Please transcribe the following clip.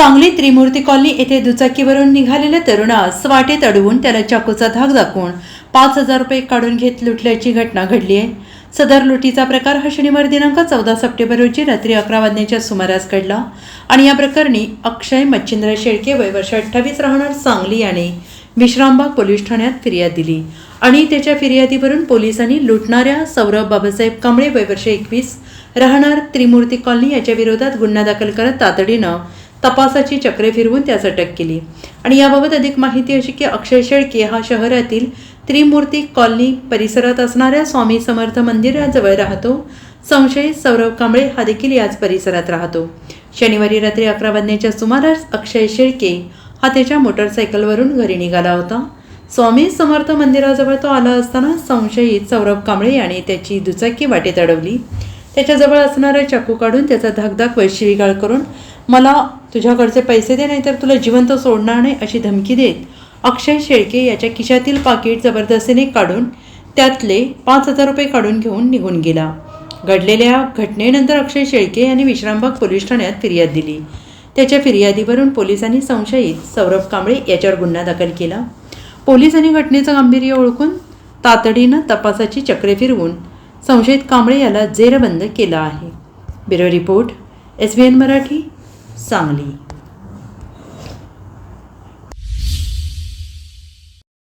सांगली त्रिमूर्ती colony येथे दुचाकीवरून निघालेल्या तरुणास वाटेत अडवून त्याला चाकूचा धाक दाखवून पाच हजार रुपये काढून घेत लुटल्याची घटना घडली आहे. सदर लुटीचा प्रकार हा शनिवार दिनांक चौदा सप्टेंबर रोजी रात्री अकरा वाजण्याच्या सुमारास घडला आणि या प्रकरणी अक्षय मच्छिंद्र शेळके वय वर्ष अठ्ठावीस राहणार सांगली याने विश्रामबाग पोलीस ठाण्यात फिर्याद दिली आणि त्याच्या फिर्यादीवरून पोलिसांनी लुटणाऱ्या सौरभ बाबासाहेब कांबळे वय वर्ष एकवीस राहणार त्रिमूर्ती कॉलनी याच्या विरोधात गुन्हा दाखल करत तातडीनं तपासाची चक्रे फिरवून त्यास अटक केली. आणि याबाबत अधिक माहिती अशी की अक्षय शेळके हा शहरातील त्रिमूर्ती कॉलनी परिसरात असणाऱ्या स्वामी समर्थ मंदिराजवळ राहतो. संशयित सौरभ कांबळे हा देखील याच परिसरात राहतो. शनिवारी रात्री अकरा वाजण्याच्या सुमारास अक्षय शेळके हा त्याच्या मोटरसायकलवरून घरी निघाला होता. स्वामी समर्थ मंदिराजवळ तो आला असताना संशयित सौरभ कांबळे याने त्याची दुचाकी वाटेत अडवली. त्याच्याजवळ असणारा चाकू काढून त्याचा धाकधाक वैशिविगाळ करून मला तुझ्याकडचे पैसे दे नाही तर तुला जिवंत सोडणार नाही अशी धमकी देत अक्षय शेळके याच्या खिशातील पाकिट जबरदस्तीने काढून त्यातले पाच हजार रुपये काढून घेऊन निघून गेला. घडलेल्या घटनेनंतर अक्षय शेळके यांनी विश्रामबाग पोलीस ठाण्यात फिर्याद दिली. त्याच्या फिर्यादीवरून पोलिसांनी संशयित सौरभ कांबळे याच्यावर गुन्हा दाखल केला. पोलिसांनी घटनेचं गांभीर्य ओळखून तातडीनं तपासाची चक्रे फिरवून संशयित कांबळे याला जेरबंद केला आहे. Bureau report S B N Marathi. Sangli